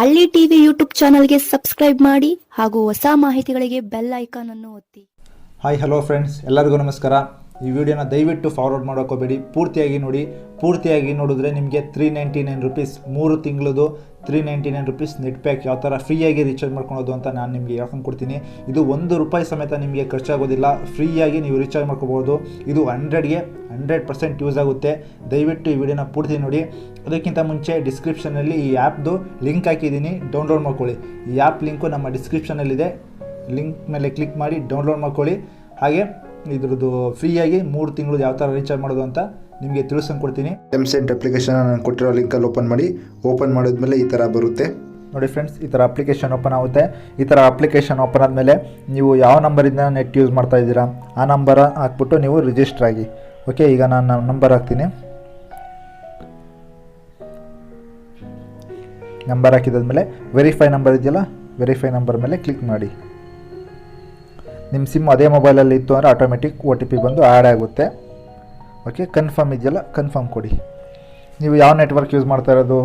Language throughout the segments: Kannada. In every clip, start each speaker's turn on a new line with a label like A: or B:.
A: ಹಳ್ಳಿ ಟಿವಿ ಯೂಟ್ಯೂಬ್ ಚಾನಲ್ಗೆ ಸಬ್ಸ್ಕ್ರೈಬ್ ಮಾಡಿ ಹಾಗೂ ಹೊಸ ಮಾಹಿತಿಗಳಿಗೆ ಬೆಲ್ ಐಕಾನ್ ಅನ್ನು ಒತ್ತಿ.
B: ಹಾಯ್ ಹಲೋ ಫ್ರೆಂಡ್ಸ್ ಎಲ್ಲರಿಗೂ ನಮಸ್ಕಾರ. ಈ ವಿಡಿಯೋನ ದಯವಿಟ್ಟು ಫಾರ್ವರ್ಡ್ ಮಾಡೋಕೋಬೇಡಿ ಪೂರ್ತಿಯಾಗಿ ನೋಡಿ. ಪೂರ್ತಿಯಾಗಿ ನೋಡಿದ್ರೆ ನಿಮಗೆ ತ್ರೀ ನೈಂಟಿ ನೈನ್ ರುಪೀಸ್ ಮೂರು ತಿಂಗಳದು three ninety nine rupees net pack ಯಾವ ಥರ ಫ್ರೀಯಾಗಿ ರೀಚಾರ್ಜ್ ಮಾಡ್ಕೊಳೋದು ಅಂತ ನಾನು ನಿಮಗೆ ಹೇಳ್ಕೊಂಡು ಕೊಡ್ತೀನಿ. ಇದು ಒಂದು ರೂಪಾಯಿ ಸಮೇತ ನಿಮಗೆ ಖರ್ಚಾಗೋದಿಲ್ಲ. ಫ್ರೀಯಾಗಿ ನೀವು ರೀಚಾರ್ಜ್ ಮಾಡ್ಕೋಬೋದು. ಇದು ಹಂಡ್ರೆಡ್ಗೆ ಹಂಡ್ರೆಡ್ ಪರ್ಸೆಂಟ್ ಯೂಸ್ ಆಗುತ್ತೆ. ದಯವಿಟ್ಟು ಈ ವಿಡಿಯೋನ ಪೂರ್ತಿ ನೋಡಿ. ಅದಕ್ಕಿಂತ ಮುಂಚೆ ಡಿಸ್ಕ್ರಿಪ್ಷನಲ್ಲಿ ಈ ಆ್ಯಪ್ದು ಲಿಂಕ್ ಹಾಕಿದ್ದೀನಿ. ಡೌನ್ಲೋಡ್ ಮಾಡ್ಕೊಳ್ಳಿ. ಈ ಆ್ಯಪ್ ಲಿಂಕು ನಮ್ಮ ಡಿಸ್ಕ್ರಿಪ್ಷನಲ್ಲಿದೆ ಲಿಂಕ್ ಮೇಲೆ ಕ್ಲಿಕ್ ಮಾಡಿ ಡೌನ್ಲೋಡ್ ಮಾಡ್ಕೊಳ್ಳಿ. ಹಾಗೆ ಇದ್ರದ್ದು ಫ್ರೀಯಾಗಿ ಮೂರು ತಿಂಗಳು ಯಾವ ಥರ ರೀಚಾರ್ಜ್ ಮಾಡೋದು ಅಂತ ನಿಮಗೆ ತಿಳಿಸ್ಕೊಂಡು ಕೊಡ್ತೀನಿ.
C: ಎಂ ಸೆಂಟ್ ಅಪ್ಲಿಕೇಶನ್ ನಾನು ಕೊಟ್ಟಿರೋ ಲಿಂಕಲ್ಲಿ ಓಪನ್ ಮಾಡಿ ಓಪನ್ ಮಾಡಿದ್ಮೇಲೆ ಈ ಥರ ಬರುತ್ತೆ.
B: ನೋಡಿ ಫ್ರೆಂಡ್ಸ್ ಈ ಥರ ಅಪ್ಲಿಕೇಶನ್ ಓಪನ್ ಆಗುತ್ತೆ. ಈ ಥರ ಅಪ್ಲಿಕೇಶನ್ ಓಪನ್ ಆದಮೇಲೆ ನೀವು ಯಾವ ನಂಬರಿಂದ ನೆಟ್ ಯೂಸ್ ಮಾಡ್ತಾ ಇದ್ದೀರಾ ಆ ನಂಬರ್ ಹಾಕ್ಬಿಟ್ಟು ನೀವು ರಿಜಿಸ್ಟರ್ ಆಗಿ. ಓಕೆ ಈಗ ನಾನು ನಂಬರ್ ಹಾಕ್ತೀನಿ. ನಂಬರ್ ಹಾಕಿದಾದ್ಮೇಲೆ ವೆರಿಫೈ ನಂಬರ್ ಇದೆಯಲ್ಲ ವೆರಿಫೈ ನಂಬರ್ ಮೇಲೆ ಕ್ಲಿಕ್ ಮಾಡಿ. ನಿಮ್ಮ ಸಿಮ್ ಅದೇ ಮೊಬೈಲಲ್ಲಿ ಇತ್ತು ಅಂದರೆ ಆಟೋಮೆಟಿಕ್ ಒ ಟಿ ಪಿ ಬಂದು ಆ್ಯಡ್ ಆಗುತ್ತೆ. ಓಕೆ ಕನ್ಫರ್ಮ್ ಇದೆಯಲ್ಲ ಕನ್ಫರ್ಮ್ ಕೊಡಿ. ನೀವು ಯಾವ ನೆಟ್ವರ್ಕ್ ಯೂಸ್ ಮಾಡ್ತಾ ಇರೋದು?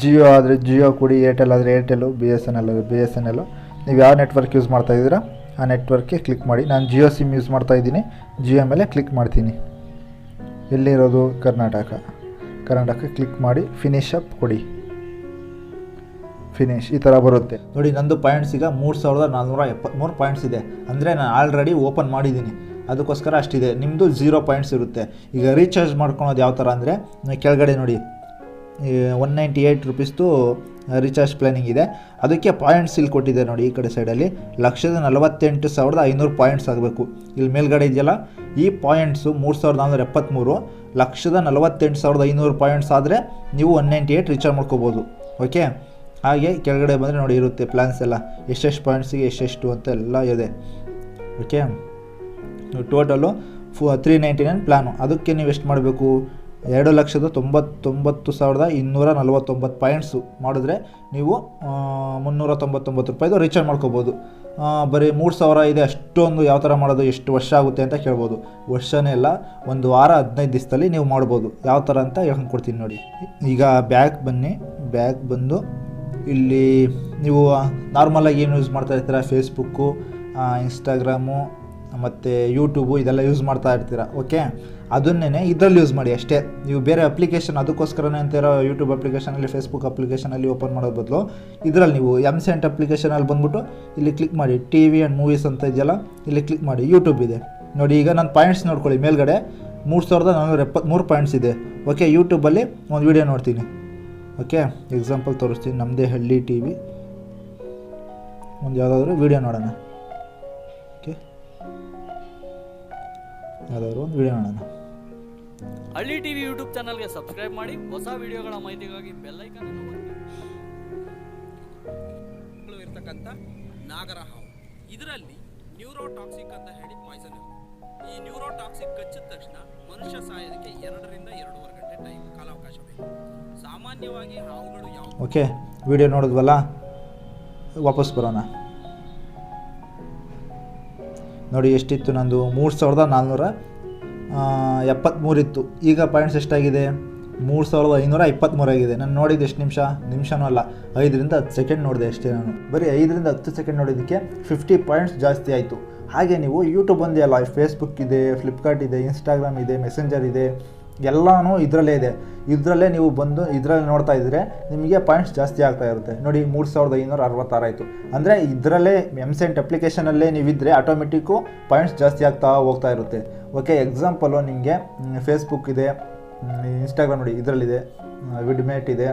B: ಜಿಯೋ ಆದರೆ ಜಿಯೋ ಕೊಡಿ ಏರ್ಟೆಲ್ ಆದರೆ Airtel B S N L ಆದರೆ ಬಿ ಎಸ್ ಎನ್ ಎಲ್ಲು ನೀವು ಯಾವ ನೆಟ್ವರ್ಕ್ ಯೂಸ್ ಮಾಡ್ತಾ ಇದ್ದೀರಾ? ಆ ನೆಟ್ವರ್ಕ್ಗೆ ಕ್ಲಿಕ್ ಮಾಡಿ. ನಾನು ಜಿಯೋ ಸಿಮ್ ಯೂಸ್ ಮಾಡ್ತಾ ಇದ್ದೀನಿ. ಜಿಯೋ ಮೇಲೆ ಕ್ಲಿಕ್ ಮಾಡ್ತೀನಿ. ಎಲ್ಲಿರೋದು? ಕರ್ನಾಟಕ. ಕರ್ನಾಟಕ ಕ್ಲಿಕ್ ಮಾಡಿ ಫಿನಿಶ್ ಅಪ್ ಕೊಡಿ. ಫಿನಿಶ್ ಈ ಥರ ಬರುತ್ತೆ. ನೋಡಿ, ನಂದು ಪಾಯಿಂಟ್ಸ್ ಈಗ ಮೂರು ಸಾವಿರದ ನಾಲ್ನೂರ ಎಪ್ಪತ್ತ್ಮೂರು ಪಾಯಿಂಟ್ಸ್ ಇದೆ. ಅಂದರೆ ನಾನು ಆಲ್ರೆಡಿ ಓಪನ್ ಮಾಡಿದ್ದೀನಿ. ಅದಕ್ಕೋಸ್ಕರ ಅಷ್ಟಿದೆ. ನಿಮ್ಮದು ಝೀರೋ ಪಾಯಿಂಟ್ಸ್ ಇರುತ್ತೆ. ಈಗ ರೀಚಾರ್ಜ್ ಮಾಡ್ಕೊಳೋದು ಯಾವ ಥರ ಅಂದರೆ ಕೆಳಗಡೆ ನೋಡಿ. ಒನ್ ನೈಂಟಿ ಏಯ್ಟ್ ರುಪೀಸ್ದು ರೀಚಾರ್ಜ್ ಪ್ಲಾನಿಂಗ್ ಇದೆ. ಅದಕ್ಕೆ ಪಾಯಿಂಟ್ಸ್ ಇಲ್ಲಿ ಕೊಟ್ಟಿದೆ ನೋಡಿ ಈ ಕಡೆ ಸೈಡಲ್ಲಿ ಲಕ್ಷದ ನಲವತ್ತೆಂಟು ಸಾವಿರದ ಐನೂರು ಪಾಯಿಂಟ್ಸ್ ಆಗಬೇಕು. ಇಲ್ಲಿ ಮೇಲ್ಗಡೆ ಇದೆಯಲ್ಲ? ಈ ಪಾಯಿಂಟ್ಸು ಮೂರು ಸಾವಿರದ ನಾನ್ನೂರ ಎಪ್ಪತ್ತ್ಮೂರು ಲಕ್ಷದ ನಲವತ್ತೆಂಟು ಸಾವಿರದ ಐನೂರು ಪಾಯಿಂಟ್ಸ್ ಆದರೆ ನೀವು ಒನ್ ನೈಂಟಿ ಏಯ್ಟ್ ರೀಚಾರ್ಜ್ ಮಾಡ್ಕೋಬೋದು. ಓಕೆ ಹಾಗೆ ಕೆಳಗಡೆ ಬಂದರೆ ನೋಡಿ ಇರುತ್ತೆ ಪ್ಲ್ಯಾನ್ಸ್ ಎಲ್ಲ. ಎಷ್ಟೆಷ್ಟು ಪಾಯಿಂಟ್ಸಿಗೆ ಎಷ್ಟೆಷ್ಟು ಅಂತ ಎಲ್ಲ ಇದೆ. ಓಕೆ ಟೋಟಲು ಫು ತ್ರೀ ನೈಂಟಿ ನೈನ್ ಪ್ಲ್ಯಾನು ಅದಕ್ಕೆ ನೀವು ಎಷ್ಟು ಮಾಡಬೇಕು? ಎರಡು ಲಕ್ಷದ ತೊಂಬತ್ತೊಂಬತ್ತು ಸಾವಿರದ ಇನ್ನೂರ ನಲ್ವತ್ತೊಂಬತ್ತು ಪಾಯಿಂಟ್ಸು ಮಾಡಿದ್ರೆ ನೀವು ಮುನ್ನೂರ ತೊಂಬತ್ತೊಂಬತ್ತು ರೂಪಾಯಿದು ರೀಚಾರ್ಜ್ ಮಾಡ್ಕೋಬೋದು. ಬರೀ ಮೂರು ಸಾವಿರ ಇದೆ, ಅಷ್ಟೊಂದು ಯಾವ ಥರ ಮಾಡೋದು, ಎಷ್ಟು ವರ್ಷ ಆಗುತ್ತೆ ಅಂತ ಕೇಳ್ಬೋದು. ವರ್ಷನೇ ಎಲ್ಲ ಒಂದು ವಾರ, ಹದಿನೈದು ದಿವಸದಲ್ಲಿ ನೀವು ಮಾಡ್ಬೋದು. ಯಾವ ಥರ ಅಂತ ಹೇಳ್ಕೊಂಡು ಕೊಡ್ತೀನಿ ನೋಡಿ. ಈಗ ಬ್ಯಾಗ್ ಬನ್ನಿ. ಬ್ಯಾಗ್ ಬಂದು ಇಲ್ಲಿ ನೀವು ನಾರ್ಮಲಾಗಿ ಏನು ಯೂಸ್ ಮಾಡ್ತಾ ಇರ್ತೀರ? ಫೇಸ್ಬುಕ್ಕು ಇನ್ಸ್ಟಾಗ್ರಾಮು ಮತ್ತು ಯೂಟ್ಯೂಬು ಇದೆಲ್ಲ ಯೂಸ್ ಮಾಡ್ತಾ ಇರ್ತೀರ? ಓಕೆ ಅದನ್ನೇ ಇದರಲ್ಲಿ ಯೂಸ್ ಮಾಡಿ ಅಷ್ಟೇ. ನೀವು ಬೇರೆ ಅಪ್ಲಿಕೇಶನ್ ಅದಕ್ಕೋಸ್ಕರನೇ ಅಂತಿರೋ ಯೂಟ್ಯೂಬ್ ಅಪ್ಲಿಕೇಶನಲ್ಲಿ ಫೇಸ್ಬುಕ್ ಅಪ್ಲಿಕೇಶನಲ್ಲಿ ಓಪನ್ ಮಾಡೋದು ಬದಲು ಇದರಲ್ಲಿ ನೀವು ಎಂ ಸೆಂಟ್ ಅಪ್ಲಿಕೇಶನಲ್ಲಿ ಬಂದ್ಬಿಟ್ಟು ಇಲ್ಲಿ ಕ್ಲಿಕ್ ಮಾಡಿ. ಟಿ ವಿ ಆ್ಯಂಡ್ ಮೂವೀಸ್ ಅಂತ ಇದೆಯಲ್ಲ, ಇಲ್ಲಿ ಕ್ಲಿಕ್ ಮಾಡಿ. ಯೂಟ್ಯೂಬ್ ಇದೆ. ನೋಡಿ, ಈಗ ನಾನು ಪಾಯಿಂಟ್ಸ್ ನೋಡ್ಕೊಳ್ಳಿ. ಮೇಲ್ಗಡೆ ಮೂರು ಸಾವಿರದ ನಾನ್ನೂರ ಎಪ್ಪತ್ತ್ಮೂರು ಪಾಯಿಂಟ್ಸ್ ಇದೆ. ಓಕೆ ಯೂಟ್ಯೂಬಲ್ಲಿ ಒಂದು ವೀಡಿಯೋ ನೋಡ್ತೀನಿ. ಓಕೆ ಎಕ್ಸಾಂಪಲ್ ತೋರಿಸ್ತೀನಿ ನಮ್ಮದೇ ಹಳ್ಳಿ ಟಿ ವಿ ಒಂದು ಯಾವುದಾದ್ರೂ ವೀಡಿಯೋ ನೋಡೋಣ. ಓಕೆ? ಯಾವುದಾದ್ರೂ ಒಂದು ವೀಡಿಯೋ ನೋಡೋಣ.
D: ಹಳ್ಳಿ ಟಿವಿ ಯೂಟ್ಯೂಬ್ ಚಾನಲ್ಗೆ ಸಬ್ಸ್ಕ್ರೈಬ್ ಮಾಡಿ ಹೊಸ ವಿಡಿಯೋಗಳ ಮಾಹಿತಿಗಾಗಿ ಬೆಲ್ ಐಕಾನ್ ಅನ್ನು ಒತ್ತಿ.
E: ಗಳು ಇರ್ತಕ್ಕಂಥ ನಾಗರ ಹಾವು ಇದರಲ್ಲಿ ನ್ಯೂರೋಟಾಕ್ಸಿಕ್ ಅಂತ ಹೇಳಿ ಪಾಯ್ಸನ್ ಇರುತ್ತೆ. ಈ ನ್ಯೂರೋಟಾಕ್ಸಿಕ್ ಕಚ್ಚಿದ ತಕ್ಷಣ ಮನುಷ್ಯ ಸಾಯೋದಕ್ಕೆ ಎರಡರಿಂದ ಎರಡೂವರೆ ಸಾಮಾನ್ಯವಾಗಿ
B: ಓಕೆ ವಿಡಿಯೋ ನೋಡಿದ್ವಲ್ಲ? ವಾಪಸ್ ಬರೋಣ. ನೋಡಿ, ಎಷ್ಟಿತ್ತು ನಂದು? ಮೂರು ಸಾವಿರದ ನಾನ್ನೂರ ಎಪ್ಪತ್ತ್ಮೂರಿತ್ತು ಈಗ ಪಾಯಿಂಟ್ಸ್ ಎಷ್ಟಾಗಿದೆ? ಮೂರು ಸಾವಿರದ ಐನೂರ ಇಪ್ಪತ್ತ್ಮೂರಾಗಿದೆ ನಾನು ನೋಡಿದ್ದು ಎಷ್ಟು ನಿಮಿಷ? ನಿಮಿಷನೂ ಅಲ್ಲ. ಐದರಿಂದ ಹತ್ತು ಸೆಕೆಂಡ್ ನೋಡಿದೆ ಅಷ್ಟೇ ನಾನು. ಬರೀ ಐದರಿಂದ ಹತ್ತು ಸೆಕೆಂಡ್ ನೋಡಿದ್ದಕ್ಕೆ ಫಿಫ್ಟಿ ಪಾಯಿಂಟ್ಸ್ ಜಾಸ್ತಿ ಆಯಿತು. ಹಾಗೆ ನೀವು ಯೂಟ್ಯೂಬ್ ಒಂದೇ ಅಲ್ಲ ಫೇಸ್ಬುಕ್ ಇದೆ ಫ್ಲಿಪ್ಕಾರ್ಟ್ ಇದೆ ಇನ್ಸ್ಟಾಗ್ರಾಮ್ ಇದೆ ಮೆಸೆಂಜರ್ ಇದೆ. ಎಲ್ಲನೂ ಇದರಲ್ಲೇ ಇದೆ. ಇದರಲ್ಲೇ ನೀವು ಬಂದು ಇದರಲ್ಲಿ ನೋಡ್ತಾ ಇದ್ದರೆ ನಿಮಗೆ ಪಾಯಿಂಟ್ಸ್ ಜಾಸ್ತಿ ಆಗ್ತಾ ಇರುತ್ತೆ. ನೋಡಿ, ಮೂರು ಸಾವಿರದ ಐನೂರ ಅರವತ್ತಾರು ಆಯಿತು. ಅಂದರೆ ಇದರಲ್ಲೇ ಎಂ ಸೆಂಟ್ ಅಪ್ಲಿಕೇಶನಲ್ಲೇ ನೀವಿದ್ದರೆ ಆಟೋಮೆಟಿಕ್ಕು ಪಾಯಿಂಟ್ಸ್ ಜಾಸ್ತಿ ಆಗ್ತಾ ಹೋಗ್ತಾ ಇರುತ್ತೆ. ಓಕೆ ಎಕ್ಸಾಂಪಲು ನಿಮಗೆ ಫೇಸ್ಬುಕ್ ಇದೆ ಇನ್ಸ್ಟಾಗ್ರಾಮ್ ನೋಡಿ, ಇದರಲ್ಲಿದೆ ವಿಡ್ಮೇಟ್ ಇದೆ.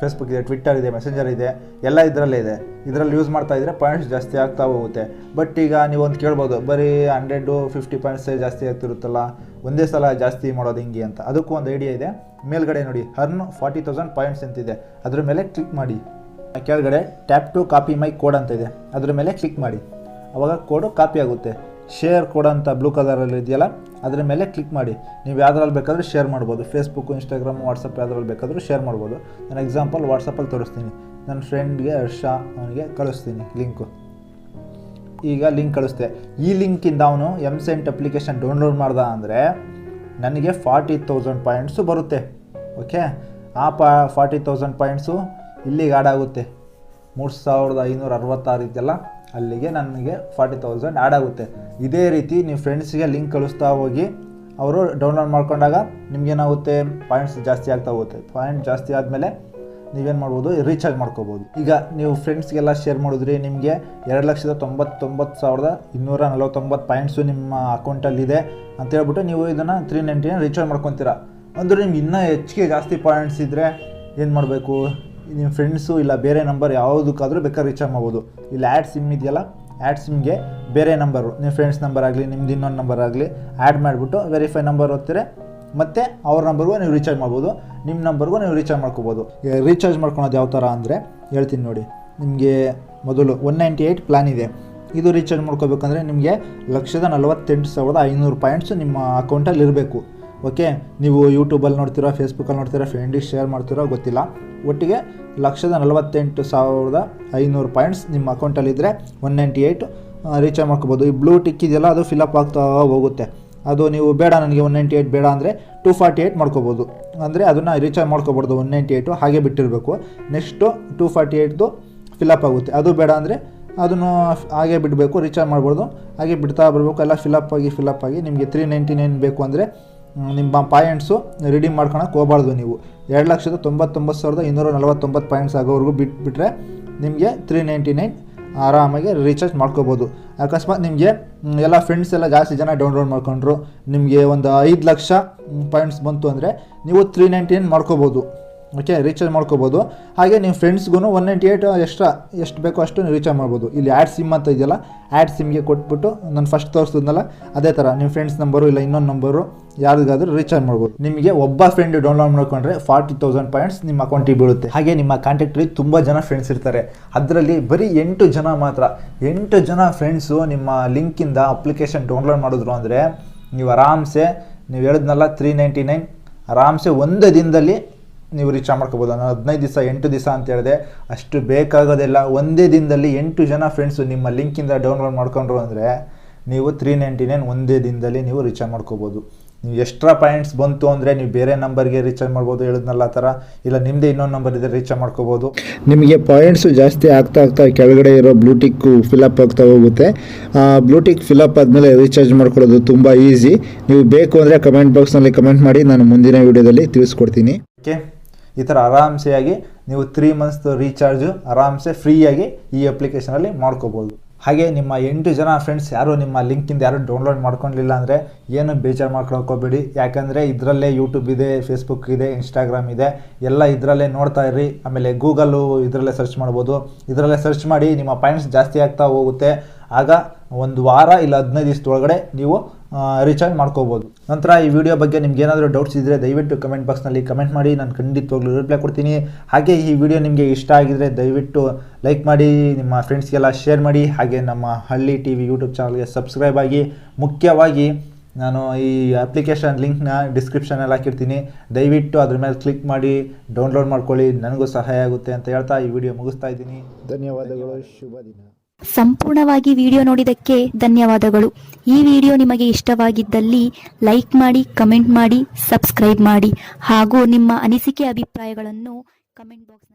B: ಫೇಸ್ಬುಕ್ ಇದೆ ಟ್ವಿಟ್ಟರ್ ಇದೆ ಮೆಸೆಂಜರ್ ಇದೆ, ಎಲ್ಲ ಇದರಲ್ಲೇ ಇದೆ. ಇದರಲ್ಲಿ ಯೂಸ್ ಮಾಡ್ತಾ ಇದ್ದರೆ ಪಾಯಿಂಟ್ಸ್ ಜಾಸ್ತಿ ಆಗ್ತಾ ಹೋಗುತ್ತೆ. ಬಟ್ ಈಗ ನೀವೊಂದು ಕೇಳ್ಬೋದು, ಬರೀ ಹಂಡ್ರೆಡು ಫಿಫ್ಟಿ ಪಾಯಿಂಟ್ಸೇ ಜಾಸ್ತಿ ಆಗ್ತಿರುತ್ತಲ್ಲ, ಒಂದೇ ಸಲ ಜಾಸ್ತಿ ಮಾಡೋದು ಹಿಂಗೆ ಅಂತ. ಅದಕ್ಕೂ ಒಂದು ಐಡಿಯಾ ಇದೆ. ಮೇಲ್ಗಡೆ ನೋಡಿ ಹರ್ನ್ ಫಾರ್ಟಿ ತೌಸಂಡ್ ಪಾಯಿಂಟ್ಸ್ ಅಂತಿದೆ ಅದ್ರ ಮೇಲೆ ಕ್ಲಿಕ್ ಮಾಡಿ. ಕೆಳಗಡೆ tap to copy my code ಅಂತ ಇದೆ. ಅದ್ರ ಮೇಲೆ ಕ್ಲಿಕ್ ಮಾಡಿ. ಅವಾಗ ಕೋಡು ಕಾಪಿ ಆಗುತ್ತೆ. ಶೇರ್ ಕೊಡ ಅಂತ ಬ್ಲೂ ಕಲರಲ್ಲಿ ಇದೆಯಲ್ಲ, ಅದರ ಮೇಲೆ ಕ್ಲಿಕ್ ಮಾಡಿ. ನೀವು ಯಾವ್ದ್ರಲ್ಲಿ ಬೇಕಾದರೂ ಶೇರ್ ಮಾಡ್ಬೋದು. ಫೇಸ್ಬುಕ್ ಇನ್ಸ್ಟಾಗ್ರಾಮ್ ವಾಟ್ಸಪ್ ಯಾವ್ದ್ರಲ್ಲಿ ಬೇಕಾದರೂ ಶೇರ್ ಮಾಡ್ಬೋದು. ನಾನು ಎಕ್ಸಾಂಪಲ್ ವಾಟ್ಸಪ್ಪಲ್ಲಿ ತೋರಿಸ್ತೀನಿ. ನನ್ನ ಫ್ರೆಂಡ್ಗೆ ಹರ್ಷ ಅವನಿಗೆ ಕಳಿಸ್ತೀನಿ ಲಿಂಕು ಈಗ ಲಿಂಕ್ ಕಳಿಸ್ತೆ. ಈ ಲಿಂಕಿಂದ ಅವನು ಎಂ ಸೆಂಟ್ ಅಪ್ಲಿಕೇಶನ್ ಡೌನ್ಲೋಡ್ ಮಾಡ್ದ ಅಂದರೆ ನನಗೆ ಫಾರ್ಟಿ ತೌಸಂಡ್ ಪಾಯಿಂಟ್ಸು ಬರುತ್ತೆ. ಓಕೆ ಆ ಪಾ ಫಾರ್ಟಿ ತೌಸಂಡ್ ಪಾಯಿಂಟ್ಸು ಇಲ್ಲಿಗೆ ಆ್ಯಡ್ ಆಗುತ್ತೆ. ಮೂರು ಸಾವಿರದ ಐನೂರ ಅರವತ್ತಾರು ಇದೆಯಲ್ಲ, ಅಲ್ಲಿಗೆ ನನಗೆ ಫಾರ್ಟಿ ತೌಸಂಡ್ ಆ್ಯಡ್ ಆಗುತ್ತೆ. ಇದೇ ರೀತಿ ನೀವು ಫ್ರೆಂಡ್ಸಿಗೆ ಲಿಂಕ್ ಕಳಿಸ್ತಾ ಹೋಗಿ, ಅವರು ಡೌನ್ಲೋಡ್ ಮಾಡ್ಕೊಂಡಾಗ ನಿಮ್ಗೇನಾಗುತ್ತೆ ಪಾಯಿಂಟ್ಸ್ ಜಾಸ್ತಿ ಆಗ್ತಾ ಹೋಗುತ್ತೆ. ಪಾಯಿಂಟ್ ಜಾಸ್ತಿ ಆದಮೇಲೆ ನೀವೇನು ಮಾಡ್ಬೋದು? ರೀಚಾರ್ಜ್ ಮಾಡ್ಕೋಬೋದು. ಈಗ ನೀವು ಫ್ರೆಂಡ್ಸ್ಗೆಲ್ಲ ಶೇರ್ ಮಾಡಿದ್ರಿ ನಿಮಗೆ ಎರಡು ಲಕ್ಷದ ತೊಂಬತ್ತೊಂಬತ್ತು ಸಾವಿರದ ಇನ್ನೂರ ನಲವತ್ತೊಂಬತ್ತು ಪಾಯಿಂಟ್ಸು ನಿಮ್ಮ ಅಕೌಂಟಲ್ಲಿದೆ ಅಂತ ಹೇಳ್ಬಿಟ್ಟು ನೀವು ಇದನ್ನು ತ್ರೀ ನೈಂಟಿ ನೈನ್ ರೀಚಾರ್ಜ್ ಮಾಡ್ಕೊತೀರಾ. ಅಂದರೆ ನಿಮ್ಗೆ ಇನ್ನೂ ಹೆಚ್ಚಿಗೆ ಜಾಸ್ತಿ ಪಾಯಿಂಟ್ಸ್ ಇದ್ದರೆ ಏನು ಮಾಡಬೇಕು? ನಿಮ್ಮ ಫ್ರೆಂಡ್ಸು ಇಲ್ಲ, ಬೇರೆ ನಂಬರ್ ಯಾವುದಕ್ಕಾದರೂ ಬೇಕಾದ್ರೆ ರೀಚಾರ್ಜ್ ಮಾಡ್ಬೋದು. ಇಲ್ಲಿ ಆ್ಯಡ್ ಸಿಮ್ ಇದೆಯಲ್ಲ? ಆ್ಯಡ್ ಸಿಮ್ಗೆ ಬೇರೆ ನಂಬರು ನಿಮ್ಮ ಫ್ರೆಂಡ್ಸ್ ನಂಬರ್ ಆಗಲಿ, ನಿಮ್ದು ಇನ್ನೊಂದು ನಂಬರ್ ಆಗಲಿ ಆ್ಯಡ್ ಮಾಡಿಬಿಟ್ಟು ವೆರಿಫೈ ನಂಬರ್ ಓದ್ತೀರೆ. ಮತ್ತು ಅವ್ರ ನಂಬರ್ಗೂ ನೀವು ರೀಚಾರ್ಜ್ ಮಾಡ್ಬೋದು. ನಿಮ್ಮ ನಂಬರ್ಗೂ ನೀವು ರೀಚಾರ್ಜ್ ಮಾಡ್ಕೋಬೋದು. ರೀಚಾರ್ಜ್ ಮಾಡ್ಕೊಳೋದು ಯಾವ ಥರ ಅಂದರೆ, ಹೇಳ್ತೀನಿ ನೋಡಿ. ನಿಮಗೆ ಮೊದಲು ಒನ್ ನೈಂಟಿ ಏಯ್ಟ್ ಪ್ಲ್ಯಾನ್ ಇದೆ. ಇದು ರೀಚಾರ್ಜ್ ಮಾಡ್ಕೋಬೇಕಂದ್ರೆ ನಿಮಗೆ ಲಕ್ಷದ ನಲವತ್ತೆಂಟು ಸಾವಿರದ ಐನೂರು ಪಾಯಿಂಟ್ಸ್ ನಿಮ್ಮ ಅಕೌಂಟಲ್ಲಿ ಇರಬೇಕು ಓಕೆ ನೀವು ಯೂಟ್ಯೂಬಲ್ಲಿ ನೋಡ್ತೀರೋ ಫೇಸ್ಬುಕ್ಕಲ್ಲಿ ನೋಡ್ತೀರಾ ಫ್ರೆಂಡಿಗೆ ಶೇರ್ ಮಾಡ್ತೀರೋ, ಗೊತ್ತಿಲ್ಲ. ಒಟ್ಟಿಗೆ ಲಕ್ಷದ ನಲವತ್ತೆಂಟು ಸಾವಿರದ ಐನೂರು ಪಾಯಿಂಟ್ಸ್ ನಿಮ್ಮ ಅಕೌಂಟಲ್ಲಿದ್ದರೆ ಒನ್ ನೈಂಟಿ ಏಯ್ಟ್ ರೀಚಾರ್ಜ್ ಮಾಡ್ಕೋಬೋದು. ಈ ಬ್ಲೂ ಟಿಕ್ ಇದೆಯಲ್ಲ, ಅದು ಫಿಲಪ್ ಆಗ್ತಾ ಹೋಗುತ್ತೆ. ಅದು ನೀವು ಬೇಡ, ನನಗೆ ಒನ್ ನೈಂಟಿ ಏಯ್ಟ್ ಬೇಡ ಅಂದರೆ ಟೂ ಫಾರ್ಟಿ ಏಯ್ಟ್ ಮಾಡ್ಕೋಬೋದು. ಅಂದರೆ ಅದನ್ನು ರೀಚಾರ್ಜ್ ಮಾಡ್ಕೋಬಾರ್ದು ಒನ್ ನೈಂಟಿ ಏಯ್ಟು ಹಾಗೆ ಬಿಟ್ಟಿರಬೇಕು. ನೆಕ್ಸ್ಟು ಟೂ ಫಾರ್ಟಿ ಏಯ್ಟ್ದು ಫಿಲಪ್ ಆಗುತ್ತೆ. ಅದು ಬೇಡ ಅಂದರೆ ಅದನ್ನು ಹಾಗೆ ಬಿಡಬೇಕು ರೀಚಾರ್ಜ್ ಮಾಡ್ಬೋದು. ಹಾಗೆ ಬಿಡ್ತಾ ಬರಬೇಕು, ಎಲ್ಲ ಫಿಲಪ್ ಆಗಿ ಫಿಲಪ್ ಆಗಿ ನಿಮಗೆ ತ್ರೀ ನೈಂಟಿ ನೈನ್ ಬೇಕು ಅಂದರೆ ನಿಮ್ಮ ಪಾಯಿಂಟ್ಸು ರಿಡೀಮ್ ಮಾಡ್ಕೊಳಕ್ಕೆ ಹೋಗಬಾರ್ದು ನೀವು. ಎರಡು ಲಕ್ಷದ ತೊಂಬತ್ತೊಂಬತ್ತು ಸಾವಿರದ ಇನ್ನೂರ ನಲವತ್ತೊಂಬತ್ತು ಪಾಯಿಂಟ್ಸ್ ಆಗೋವರೆಗೂ ಬಿಟ್ಬಿಟ್ರೆ ನಿಮಗೆ ತ್ರೀ ನೈಂಟಿ ನೈನ್ ಆರಾಮಾಗಿ ರೀಚಾರ್ಜ್ ಮಾಡ್ಕೋಬೋದು. ಅಕಸ್ಮಾತ್ ನಿಮಗೆ ಎಲ್ಲ ಫ್ರೆಂಡ್ಸ್ ಎಲ್ಲ ಜಾಸ್ತಿ ಜನ ಡೌನ್ಲೋಡ್ ಮಾಡ್ಕೊಂಡ್ರು, ನಿಮಗೆ ಒಂದು ಐದು ಲಕ್ಷ ಪಾಯಿಂಟ್ಸ್ ಬಂತು ಅಂದರೆ ನೀವು ತ್ರೀ ನೈಂಟಿ ನೈನ್ ಮಾಡ್ಕೋಬೋದು. ಓಕೆ ರೀಚಾರ್ಜ್ ಮಾಡ್ಕೋಬೋದು. ಹಾಗೆ ನಿಮ್ಮ ಫ್ರೆಂಡ್ಸ್ಗೂ ಒನ್ ನೈಂಟಿ ಏಯ್ಟ್ ಎಕ್ಸ್ಟ್ರಾ ಎಷ್ಟು ಬೇಕೋ ಅಷ್ಟು ನೀವು ರೀಚಾರ್ಜ್ ಮಾಡ್ಬೋದು. ಇಲ್ಲಿ ಆ್ಯಡ್ ಸಿಮ್ ಅಂತ ಇದೆಯಲ್ಲ ಆ್ಯಡ್ ಸಿಮ್ಗೆ ಕೊಟ್ಬಿಟ್ಟು ನಾನು ಫಸ್ಟ್ ತೋರಿಸಿದ್ನಲ್ಲ, ಅದೇ ಥರ ನಿಮ್ಮ ಫ್ರೆಂಡ್ಸ್ ನಂಬರು ಇಲ್ಲ ಇನ್ನೊಂದು ನಂಬರು ಯಾರಿಗಾದರೂ ರೀಚಾರ್ಜ್ ಮಾಡ್ಬೋದು. ನಿಮಗೆ ಒಬ್ಬ ಫ್ರೆಂಡ್ ಡೌನ್ಲೋಡ್ ಮಾಡ್ಕೊಂಡ್ರೆ ಫಾರ್ಟಿ ತೌಸಂಡ್ ಪಾಯಿಂಟ್ಸ್ ನಿಮ್ಮ ಅಕೌಂಟಿಗೆ ಬೀಳುತ್ತೆ. ಹಾಗೆ ನಿಮ್ಮ ಕಾಂಟ್ಯಾಕ್ಟ್ರಿ ತುಂಬ ಜನ ಫ್ರೆಂಡ್ಸ್ ಇರ್ತಾರೆ. ಅದರಲ್ಲಿ ಬರೀ ಎಂಟು ಜನ ಮಾತ್ರ, ಎಂಟು ಜನ ಫ್ರೆಂಡ್ಸು ನಿಮ್ಮ ಲಿಂಕಿಂದ ಅಪ್ಲಿಕೇಶನ್ ಡೌನ್ಲೋಡ್ ಮಾಡಿದ್ರು ಅಂದರೆ, ನೀವು ಆರಾಮ್ಸೆ, ನೀವು ಹೇಳಿದ್ನಲ್ಲ ತ್ರೀ ನೈಂಟಿ ನೈನ್ ಆರಾಮ್ಸೆ ಒಂದು ದಿನದಲ್ಲಿ ನೀವು ರೀಚಾರ್ಜ್ ಮಾಡ್ಕೋಬೋದು. ನಾನು ಹದಿನೈದು ದಿವಸ, ಎಂಟು ದಿವಸ ಅಂತ ಹೇಳಿದೆ, ಅಷ್ಟು ಬೇಕಾಗೋದಿಲ್ಲ ಒಂದೇ ದಿನದಲ್ಲಿ ಎಂಟು ಜನ ಫ್ರೆಂಡ್ಸು ನಿಮ್ಮ ಲಿಂಕಿಂದ ಡೌನ್ಲೋಡ್ ಮಾಡ್ಕೊಂಡ್ರು ಅಂದರೆ ನೀವು ತ್ರೀ ನೈಂಟಿ ನೈನ್ ಒಂದೇ ದಿನದಲ್ಲಿ ನೀವು ರೀಚಾರ್ಜ್ ಮಾಡ್ಕೋಬೋದು. ನೀವು ಎಕ್ಸ್ಟ್ರಾ ಪಾಯಿಂಟ್ಸ್ ಬಂತು ಅಂದರೆ ನೀವು ಬೇರೆ ನಂಬರ್ಗೆ ರೀಚಾರ್ಜ್ ಮಾಡ್ಬೋದು, ಹೇಳಿದ್ನಲ್ಲ ಆ ಥರ. ಇಲ್ಲ ನಿಮ್ಮದೇ ಇನ್ನೊಂದು ನಂಬರ್ ಇದೆ ರೀಚಾರ್ಜ್ ಮಾಡ್ಕೋಬೋದು.
C: ನಿಮಗೆ ಪಾಯಿಂಟ್ಸು ಜಾಸ್ತಿ ಆಗ್ತಾ ಆಗ್ತಾ ಕೆಳಗಡೆ ಇರೋ ಬ್ಲೂಟಿಕ್ಕು ಫಿಲಪ್ ಆಗ್ತಾ ಹೋಗುತ್ತೆ. ಬ್ಲೂಟಿಕ್ ಫಿಲಪ್ ಆದಮೇಲೆ ರೀಚಾರ್ಜ್ ಮಾಡ್ಕೊಳ್ಳೋದು ತುಂಬ ಈಸಿ ನೀವು ಬೇಕು ಅಂದರೆ ಕಮೆಂಟ್ ಬಾಕ್ಸ್ನಲ್ಲಿ ಕಮೆಂಟ್ ಮಾಡಿ, ನಾನು ಮುಂದಿನ ವೀಡಿಯೋದಲ್ಲಿ ತಿಳಿಸ್ಕೊಡ್ತೀನಿ.
B: ಓಕೆ ಈ ಥರ ಆರಾಮ್ಸೆಯಾಗಿ ನೀವು ತ್ರೀ ಮಂತ್ಸ್ ರೀಚಾರ್ಜು ಆರಾಮ್ಸೆ ಫ್ರೀಯಾಗಿ ಈ ಅಪ್ಲಿಕೇಶನಲ್ಲಿ ಮಾಡ್ಕೋಬೋದು. ಹಾಗೆ ನಿಮ್ಮ ಎಂಟು ಜನ ಫ್ರೆಂಡ್ಸ್ ಯಾರು ನಿಮ್ಮ ಲಿಂಕಿಂದ ಯಾರು ಡೌನ್ಲೋಡ್ ಮಾಡ್ಕೊಂಡಿಲ್ಲ ಅಂದರೆ ಏನು ಬೇಜಾರು ಮಾಡ್ಕೊಳ್ಕೋಬೇಡಿ ಯಾಕಂದರೆ ಇದರಲ್ಲೇ ಯೂಟ್ಯೂಬ್ ಇದೆ ಫೇಸ್ಬುಕ್ ಇದೆ ಇನ್ಸ್ಟಾಗ್ರಾಮ್ ಇದೆ. ಎಲ್ಲ ಇದರಲ್ಲೇ ನೋಡ್ತಾ ಇರ್ರಿ. ಆಮೇಲೆ ಗೂಗಲ್ಲು ಇದರಲ್ಲೇ ಸರ್ಚ್ ಮಾಡ್ಬೋದು. ಇದರಲ್ಲೇ ಸರ್ಚ್ ಮಾಡಿ ನಿಮ್ಮ ಪಾಯಿಂಟ್ಸ್ ಜಾಸ್ತಿ ಆಗ್ತಾ ಹೋಗುತ್ತೆ. ಆಗ ಒಂದು ವಾರ ಇಲ್ಲ ಹದಿನೈದು ದಿವಸದೊಳಗಡೆ ನೀವು ರೀಚಾರ್ಜ್ ಮಾಡ್ಕೋಬೋದು. ನಂತರ ಈ ವಿಡಿಯೋ ಬಗ್ಗೆ ನಿಮ್ಗೆ ಏನಾದರೂ ಡೌಟ್ಸ್ ಇದ್ದರೆ ದಯವಿಟ್ಟು ಕಮೆಂಟ್ ಬಾಕ್ಸ್ನಲ್ಲಿ ಕಮೆಂಟ್ ಮಾಡಿ. ನಾನು ಖಂಡಿತವಾಗ್ಲೂ ರಿಪ್ಲೈ ಕೊಡ್ತೀನಿ. ಹಾಗೆ ಈ ವಿಡಿಯೋ ನಿಮಗೆ ಇಷ್ಟ ಆಗಿದರೆ ದಯವಿಟ್ಟು ಲೈಕ್ ಮಾಡಿ ನಿಮ್ಮ ಫ್ರೆಂಡ್ಸ್ಗೆಲ್ಲ ಶೇರ್ ಮಾಡಿ. ಹಾಗೆ ನಮ್ಮ ಹಳ್ಳಿ ಟಿ ವಿ ಯೂಟ್ಯೂಬ್ ಚಾನಲ್ಗೆ ಸಬ್ಸ್ಕ್ರೈಬ್ ಆಗಿ. ಮುಖ್ಯವಾಗಿ ನಾನು ಈ ಅಪ್ಲಿಕೇಶನ್ ಲಿಂಕ್ನ ಡಿಸ್ಕ್ರಿಪ್ಷನಲ್ಲಿ ಹಾಕಿರ್ತೀನಿ. ದಯವಿಟ್ಟು ಅದ್ರ ಮೇಲೆ ಕ್ಲಿಕ್ ಮಾಡಿ ಡೌನ್ಲೋಡ್ ಮಾಡ್ಕೊಳ್ಳಿ. ನನಗೂ ಸಹಾಯ ಆಗುತ್ತೆ ಅಂತ ಹೇಳ್ತಾ ಈ ವಿಡಿಯೋ ಮುಗಿಸ್ತಾ ಇದ್ದೀನಿ.
C: ಧನ್ಯವಾದಗಳು. ಶುಭ ದಿನ.
A: ಸಂಪೂರ್ಣವಾಗಿ ವಿಡಿಯೋ ನೋಡಿದಕ್ಕೆ ಧನ್ಯವಾದಗಳು. ಈ ವಿಡಿಯೋ ನಿಮಗೆ ಇಷ್ಟವಾಗಿದ್ದಲ್ಲಿ ಲೈಕ್ ಮಾಡಿ, ಕಮೆಂಟ್ ಮಾಡಿ, ಸಬ್ಸ್ಕ್ರೈಬ್ ಮಾಡಿ ಹಾಗೂ ನಿಮ್ಮ ಅನಿಸಿಕೆ ಅಭಿಪ್ರಾಯಗಳನ್ನು ಕಮೆಂಟ್ ಬಾಕ್ಸ್ನಲ್ಲಿ